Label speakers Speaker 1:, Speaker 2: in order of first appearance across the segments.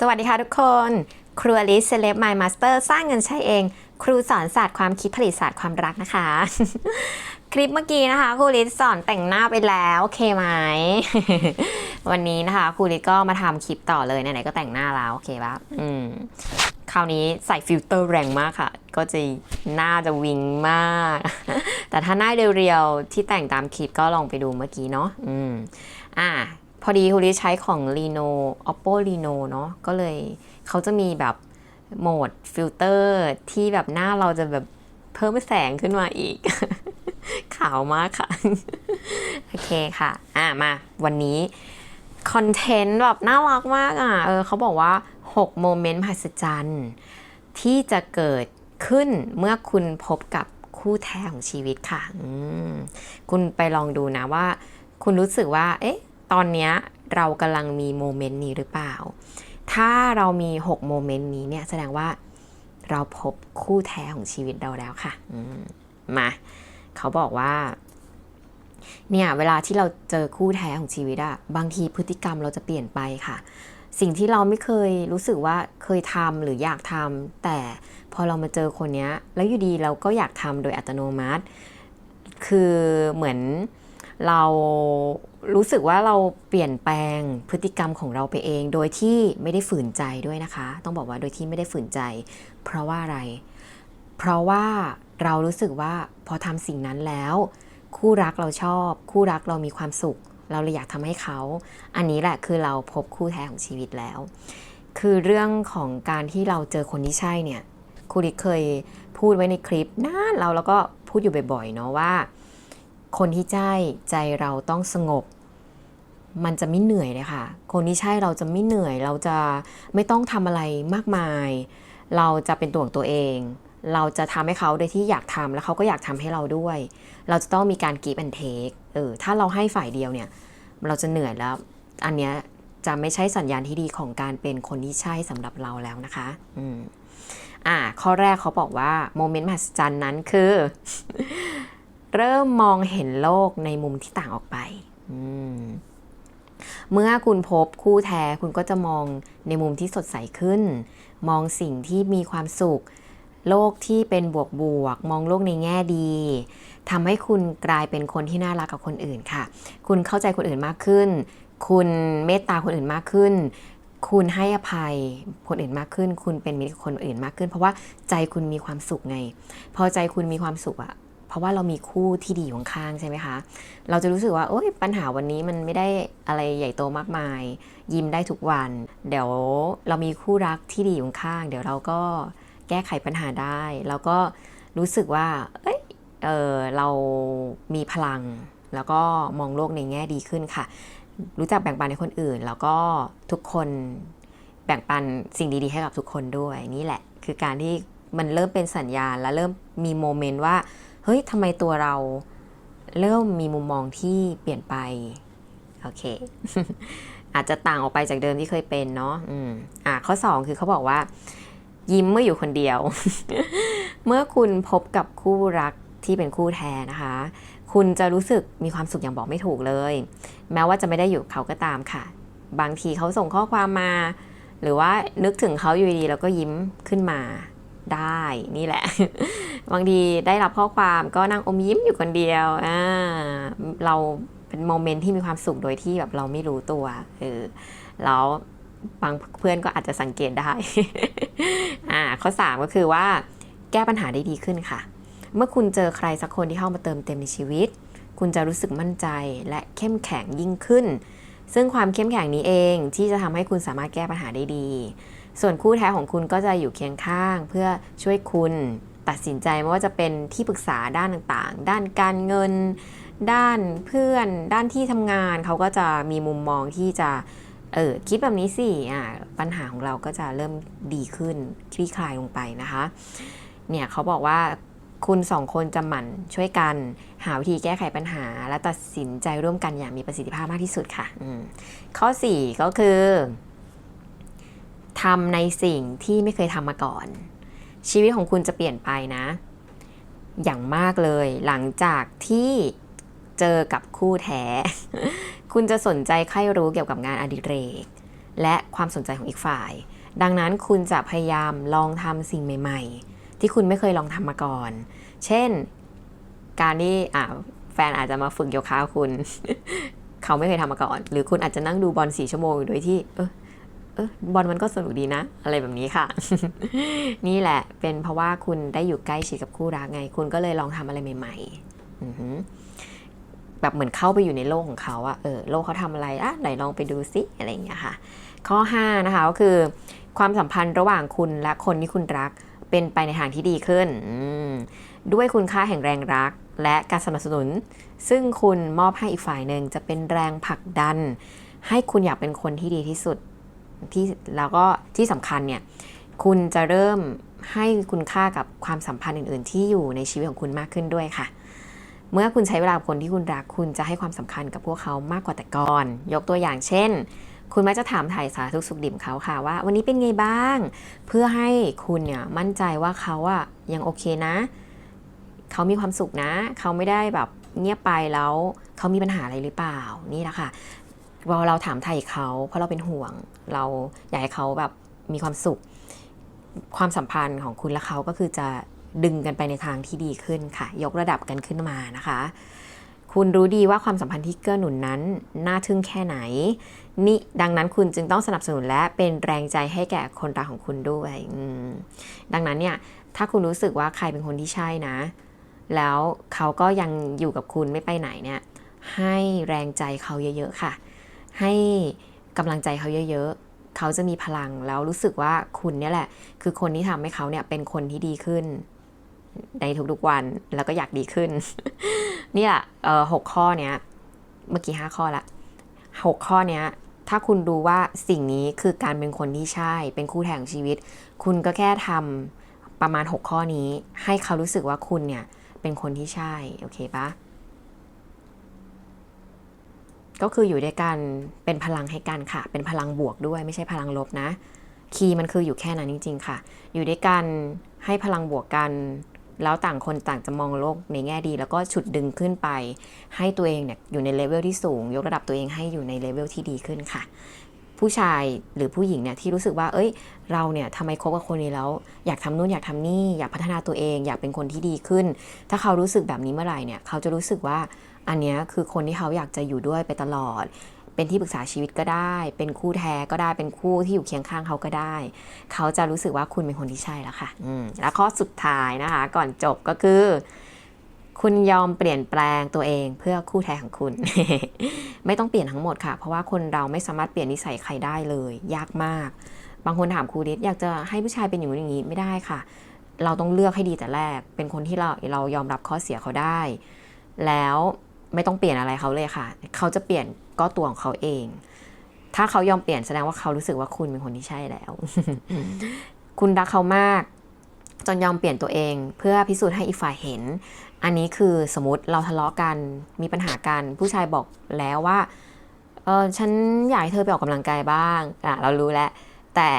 Speaker 1: สวัสดีค่ะทุกคน ครัวลิสเซเลบไมมาสเตอร์สร้างเงินใช้เอง ครูสอนศาสตร์ความคิดผลิตศาสตร์ความรักนะคะ คลิปเมื่อกี้นะคะ ครูลิสสอนแต่งหน้าไปแล้วโอเคไหม วันนี้นะคะ ครูลิสก็มาทำคลิปต่อเลยไหนๆก็แต่งหน้าแล้วโอเคปะอืมคราวนี้ใส่ฟิลเตอร์แรงมากค่ะ ก็จะหน้าจะวิงมาก แต่ถ้าหน้าเรียวๆที่แต่งตามคลิปก็ลองไปดูเมื่อกี้เนาะอืมอ่า พอดีคุณลิใช้ของ Reno Oppo Reno เนาะก็เลยเขาจะมีแบบโหมดฟิลเตอร์ที่แบบหน้าเราจะแบบเพิ่มแสงขึ้นมาอีก ขาวมากค่ะ โอเคค่ะ อ่ามาวันนี้คอนเทนต์แบบน่ารักมากอะ เออเขาบอกว่า 6 โมเมนต์มหัศจรรย์ที่จะเกิดขึ้นเมื่อคุณพบกับคู่แท้ของชีวิตค่ะ คุณไปลองดูนะว่า คุณรู้สึกว่า เอ๊ะ ตอนนี้เรากำลังมีโมเมนต์นี้หรือเปล่า ถ้าเรามี 6 โมเมนต์นี้เนี่ยแสดงว่าเราพบคู่แท้ของชีวิตเราแล้วค่ะมมา เขาบอกว่า เนี่ยเวลาที่เราเจอคู่แท้ของชีวิตอะบางทีพฤติกรรมเราจะเปลี่ยนไปค่ะ สิ่งที่เราไม่เคยรู้สึกว่าเคยทำหรืออยากทำแต่พอเรามาเจอคนนี้แล้วอยู่ดีเราก็อยากทำโดยอัตโนมัติ คือเหมือน เรารู้สึกว่าเราเปลี่ยนแปลงพฤติกรรมของเราไปเอง โดยที่ไม่ได้ฝืนใจด้วยนะคะ ต้องบอกว่าโดยที่ไม่ได้ฝืนใจ เพราะว่าอะไร เพราะว่าเรารู้สึกว่าพอทำสิ่งนั้นแล้ว คู่รักเราชอบ คู่รักเรามีความสุข เราเลยอยากทำให้เขา อันนี้แหละคือเราพบคู่แท้ของชีวิตแล้ว คือเรื่องของการที่เราเจอคนที่ใช่เนี่ยครูดิเคยพูดไว้ในคลิปนานเราแล้วก็พูดอยู่บ่อยๆเนาะว่า คนที่ใช่ใจเราต้องสงบ มันจะไม่เหนื่อยเลยค่ะ คนที่ใช่เราจะไม่เหนื่อย เราจะไม่ต้องทำอะไรมากมาย เราจะเป็นตัวของตัวเอง เราจะทำให้เขาโดยที่อยากทำแล้วเขาก็อยากทำให้เราด้วย เราจะต้องมีการ give and take เออถ้าเราให้ฝ่ายเดียวเนี่ย เราจะเหนื่อยแล้ว อันเนี้ยจะไม่ใช่สัญญาณที่ดีของการเป็นคนที่ใช่สำหรับเราแล้วนะคะ อืมอ่า ข้อแรกเขาบอกว่าโมเมนต์มหัศจรรย์นั้นคือ เริ่มมองเห็นโลกในมุมที่ต่างออกไปอืมเมื่อคุณพบคู่แท้คุณก็จะมองในมุมที่สดใสขึ้น มองสิ่งที่มีความสุข โลกที่เป็นบวกบวกๆมองโลกในแง่ดีทำให้คุณกลายเป็นคนที่น่ารักกับคนอื่นค่ะ คุณเข้าใจคนอื่นมากขึ้น คุณเมตตาคนอื่นมากขึ้นคุณให้อภัยคนอื่นมากขึ้น คุณเป็นมิตรกับคนอื่นมากขึ้น เพราะว่าใจคุณมีความสุขไง พอใจคุณมีความสุขอะ เพราะว่าเรามีคู่ที่ดีอยู่ข้างใช่ไหมคะ เราจะรู้สึกว่าโอ๊ยปัญหาวันนี้มันไม่ได้อะไรใหญ่โตมากมาย ยิ้มได้ทุกวัน เดี๋ยวเรามีคู่รักที่ดีอยู่ข้าง เดี๋ยวเราก็แก้ไขปัญหาได้ แล้วก็รู้สึกว่า เอ้ยเออเรามีพลัง แล้วก็มองโลกในแง่ดีขึ้นค่ะ รู้จักแบ่งปันให้คนอื่น แล้วก็ทุกคนแบ่งปันสิ่งดีๆให้กับทุกคนด้วยนี่แหละ คือการที่มันเริ่มเป็นสัญญาณและเริ่มมีโมเมนต์ว่า เฮ้ยทำไมตัวเราเริ่มมีมุมมองที่เปลี่ยนไป โอเค อาจจะต่างออกไปจากเดิมที่เคยเป็นเนาะอืมอะข้อ 2 คือเขาบอกว่า ยิ้มเมื่ออยู่คนเดียว เมื่อคุณพบกับคู่รักที่เป็นคู่แท้นะคะ คุณจะรู้สึกมีความสุขอย่างบอกไม่ถูกเลย แม้ว่าจะไม่ได้อยู่เขาก็ตามค่ะ บางทีเขาส่งข้อความมา หรือว่านึกถึงเขาอยู่ดีแล้วก็ยิ้มขึ้นมา ได้นี่แหละ บางทีได้รับข้อความก็นั่งอมยิ้มอยู่คนเดียวอ่าเราเป็นโมเมนต์ที่มีความสุขโดยที่แบบเราไม่รู้ตัวเออแล้วบางเพื่อนก็อาจจะสังเกตได้อ่าข้อ 3 ก็คือว่าแก้ปัญหาได้ดีขึ้นค่ะ เมื่อคุณเจอใครสักคนที่เข้ามาเติมเต็มในชีวิต คุณจะรู้สึกมั่นใจและเข้มแข็งยิ่งขึ้น ซึ่งความเข้มแข็งนี้เองที่จะทำให้คุณสามารถแก้ปัญหาได้ดี ส่วนคู่แท้ของคุณก็จะอยู่เคียงข้าง เพื่อช่วยคุณตัดสินใจไม่ว่าจะเป็นที่ปรึกษาด้านต่างๆ ด้านการเงิน ด้านเพื่อน ด้านที่ทำงาน เขาก็จะมีมุมมองที่จะเออคิดแบบนี้สิอ่าปัญหาของเราก็จะเริ่มดีขึ้นคลี่คลายลงไปนะคะ เนี่ยเขาบอกว่าคุณสองคนจะหมั่นช่วยกัน หาวิธีแก้ไขปัญหา และตัดสินใจร่วมกันอย่างมีประสิทธิภาพมากที่สุดค่ะ ข้อ 4 ก็คือ ทำในสิ่งที่ไม่เคยทำมาก่อน ชีวิตของคุณจะเปลี่ยนไปนะ อย่างมากเลย หลังจากที่เจอกับคู่แท้ คุณจะสนใจใคร่รู้เกี่ยวกับงานอดิเรก และความสนใจของอีกฝ่าย ดังนั้นคุณจะพยายามลองทำสิ่งใหม่ ๆ ที่คุณไม่เคยลองทำมาก่อน เช่น การที่แฟนอาจจะมาฝึกโยคะคุณ เขาไม่เคยทำมาก่อน หรือคุณอาจจะนั่งดูบอลสี่ชั่วโมงโดยที่เออ เออบอลมันก็สนุกดีนะ อะไรแบบนี้ค่ะ นี่แหละเป็นเพราะว่าคุณได้อยู่ใกล้ชิดกับคู่รักไง คุณก็เลยลองทำอะไรใหม่ๆแบบเหมือนเข้าไปอยู่ในโลกของเขาอะเออโลกเขาทำอะไรอะไหนลองไปดูซิอะไรอย่างเงี้ยค่ะ ข้อ 5 นะคะก็คือ ความสัมพันธ์ระหว่างคุณและคนที่คุณรักเป็นไปในทางที่ดีขึ้น ด้วยคุณค่าแห่งแรงรักและการสนับสนุน ซึ่งคุณมอบให้อีกฝ่ายหนึ่งจะเป็นแรงผลักดัน ให้คุณอยากเป็นคนที่ดีที่สุด ที่แล้วก็ที่สำคัญเนี่ยคุณจะเริ่มให้คุณค่ากับความสัมพันธ์อื่น ๆ ที่อยู่ในชีวิตของคุณมากขึ้นด้วยค่ะ เมื่อคุณใช้เวลาคนที่คุณรักคุณจะให้ความสำคัญกับพวกเขามากกว่าแต่ก่อน ยกตัวอย่างเช่น คุณมักจะถามถ่ายสารทุกสุขดิบเขาค่ะว่า วันนี้เป็นไงบ้าง เพื่อให้คุณเนี่ยมั่นใจว่าเขาอะยังโอเคนะ เขามีความสุขนะ เขาไม่ได้แบบเงียบไปแล้ว เขามีปัญหาอะไรหรือเปล่านี่แหละค่ะ เราเราถามไทยเขาเพราะเราเป็นห่วง เราอยากให้เขาแบบมีความสุข ความสัมพันธ์ของคุณและเขาก็คือจะดึงกันไปในทางที่ดีขึ้นค่ะ ยกระดับกันขึ้นมานะคะ คุณรู้ดีว่าความสัมพันธ์ที่เกื้อหนุนนั้น น่าทึ่งแค่ไหน นี่ดังนั้นคุณจึงต้องสนับสนุนและเป็นแรงใจให้แก่คนรักของคุณด้วยดังนั้นเนี่ยถ้าคุณรู้สึกว่าใครเป็นคนที่ใช่นะ แล้วเขาก็ยังอยู่กับคุณไม่ไปไหนเนี่ยให้แรงใจเขาเยอะ ๆ ค่ะ ให้กำลังใจเขาเยอะๆ เขาจะมีพลังแล้วรู้สึกว่าคุณเนี่ยแหละ คือคนที่ทำให้เขาเนี่ยเป็นคนที่ดีขึ้น ในทุกๆวันแล้วก็อยากดีขึ้นเนี่ยเออหกข้อเนี้ยเมื่อกี้ห้าข้อละหกข้อเนี้ยถ้าคุณดูว่าสิ่งนี้คือการเป็นคนที่ใช่ เป็นคู่แข่งชีวิต คุณก็แค่ทำประมาณ 6 ข้อนี้ ให้เขารู้สึกว่าคุณเนี่ย เป็นคนที่ใช่ โอเคปะ ก็คืออยู่ด้วยกันเป็นพลังให้กันค่ะ เป็นพลังบวกด้วยไม่ใช่พลังลบนะ คีย์มันคืออยู่แค่นั้นจริง ๆ ค่ะ อยู่ด้วยกันให้พลังบวกกัน แล้วต่างคนต่างจะมองโลกในแง่ดี แล้วก็ฉุดดึงขึ้นไป ให้ตัวเองเนี่ยอยู่ในเลเวลที่สูง ยกระดับตัวเองให้อยู่ในเลเวลที่ดีขึ้นค่ะ ผู้ชายหรือผู้หญิงเนี่ยที่รู้สึกว่า เอ้ย เราเนี่ยทำไมคบกับคนนี้แล้ว อยากทำนู่นอยากทำนี่อยากพัฒนาตัวเอง อยากเป็นคนที่ดีขึ้น ถ้าเขารู้สึกแบบนี้เมื่อไหร่เนี่ยเขาจะรู้สึกว่า อันเนี้ยคือคนที่เขาอยากจะอยู่ด้วยไปตลอด เป็นที่ปรึกษาชีวิตก็ได้ เป็นคู่แท้ก็ได้เป็นคู่ที่อยู่เคียงข้างเขาก็ได้ เขาจะรู้สึกว่าคุณเป็นคนที่ใช่แล้วค่ะอืมแล้วข้อสุดท้ายนะคะ ก่อนจบก็คือคุณยอมเปลี่ยนแปลงตัวเองเพื่อคู่แท้ของคุณ ไม่ต้องเปลี่ยนทั้งหมดค่ะ เพราะว่าคนเราไม่สามารถเปลี่ยนนิสัยใครได้เลย ยากมาก บางคนถามครูดิษอยากจะให้ผู้ชายเป็นอย่างนี้อย่างนี้ไม่ได้ค่ะ เราต้องเลือกให้ดีแต่แรก เป็นคนที่เราเรายอมรับข้อเสียเขาได้ แล้ว ไม่ต้องเปลี่ยนอะไรเขาเลยค่ะ เขาจะเปลี่ยนก็ตัวของเขาเอง ถ้าเขายอมเปลี่ยนแสดงว่าเขารู้สึกว่าคุณเป็นคนที่ใช่แล้ว คุณรักเขามาก จนยอมเปลี่ยนตัวเอง เพื่อพิสูจน์ให้อีกฝ่ายเห็น อันนี้คือสมมติเราทะเลาะกันมีปัญหากันผู้ชายบอกแล้วว่าเออฉันอยากให้เธอไปออกกำลังกายบ้างอะเรารู้แล้วแต่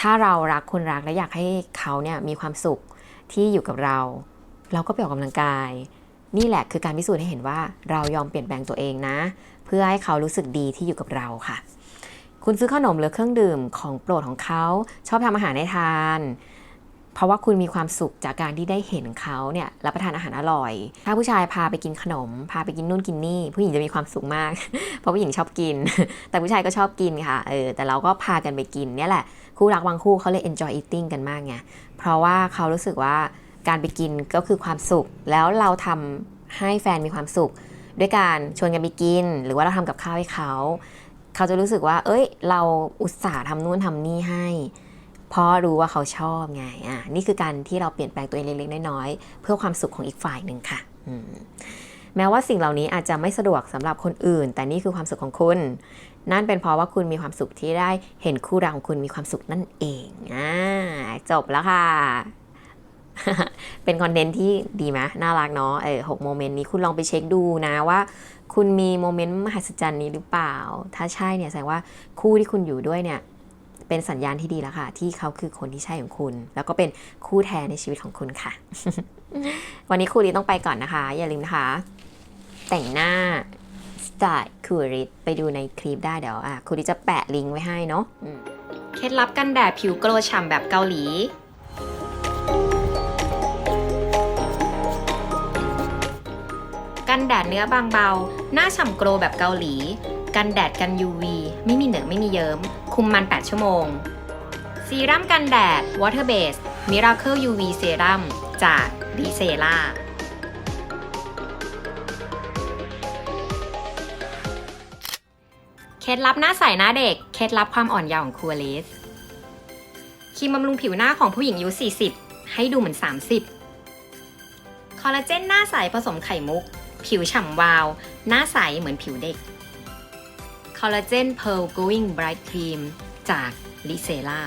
Speaker 1: ถ้าเรารักคนรักและอยากให้เขาเนี่ยมีความสุขที่อยู่กับเรา เราก็ไปออกกำลังกาย นี่แหละคือการพิสูจน์ให้เห็นว่าเรายอมเปลี่ยนแปลงตัวเองนะ เพื่อให้เขารู้สึกดีที่อยู่กับเราค่ะ คุณซื้อขนมหรือเครื่องดื่มของโปรดของเขา ชอบทำอาหารให้ทาน เพราะว่าคุณมีความสุขจากการที่ได้เห็นเขาเนี่ยรับประทานอาหารอร่อย ถ้าผู้ชายพาไปกินขนม พาไปกินนู่นกินนี่ ผู้หญิงจะมีความสุขมาก เพราะผู้หญิงชอบกิน แต่ผู้ชายก็ชอบกินค่ะเออแต่เราก็พากันไปกินเนี่ยแหละคู่รักบางคู่เขาเลย enjoy eating กันมากไงเพราะว่าเขารู้สึกว่า การไปกินก็คือความสุข แล้วเราทำให้แฟนมีความสุข ด้วยการชวนกันไปกิน หรือว่าเราทำกับข้าวให้เขา เขาจะรู้สึกว่า เอ้ย เราอุตส่าห์ทำนู่นทำนี่ให้ เพราะรู้ว่าเขาชอบไงอะนี่คือการที่เราเปลี่ยนแปลงตัวเองเล็กๆน้อยๆเพื่อความสุขของอีกฝ่ายหนึ่งค่ะแม้ว่าสิ่งเหล่านี้อาจจะไม่สะดวกสำหรับคนอื่น แต่นี่คือความสุขของคุณ นั่นเป็นเพราะว่าคุณมีความสุขที่ได้เห็นคู่รักของคุณมีความสุขนั่นเองอ่าจบแล้วค่ะ เป็นคอนเทนต์ที่ดีไหมน่ารักเนาะเออหกโมเมนต์นี้คุณลองไปเช็คดูนะว่า คุณมีโมเมนต์มหัศจรรย์นี้หรือเปล่า ถ้าใช่เนี่ยแสดงว่าคู่ที่คุณอยู่ด้วยเนี่ยเป็นสัญญาณที่ดีแล้วค่ะ ที่เขาคือคนที่ใช่ของคุณ แล้วก็เป็นคู่แท้ในชีวิตของคุณค่ะ วันนี้ครูลีต้องไปก่อนนะคะ อย่าลืมนะคะ แต่งหน้าสได้ครูริสไปดูในคลิปได้เดี๋ยวอะครูริจะแปะลิงก์ไว้ให้เนาะเคล็ดลับกันแดดผิวโกลฉ่ำแบบเกาหลี กันแดดเนื้อบางเบา หน้าฉ่ำโกลแบบเกาหลี กันแดดกัน UV ไม่มีเหนอไม่มีเยิ้ม คุมมัน 8 ชั่วโมง ซีรั่มกันแดด Water Base Miracle UV Serum จากดีเซล่าเคล็ดลับหน้าใสหน้าเด็ก เคล็ดลับความอ่อนเยาว์ของคัวเลสครีมบำรุงผิวหน้าของผู้หญิงอายุ40 ให้ดูเหมือน 30 คอลลาเจนหน้าใสผสมไข่มุก ผิวฉ่ำวาว หน้าใสเหมือนผิวเด็ก คอลลาเจน Pearl Glowing Bright Cream จากลิเซล่า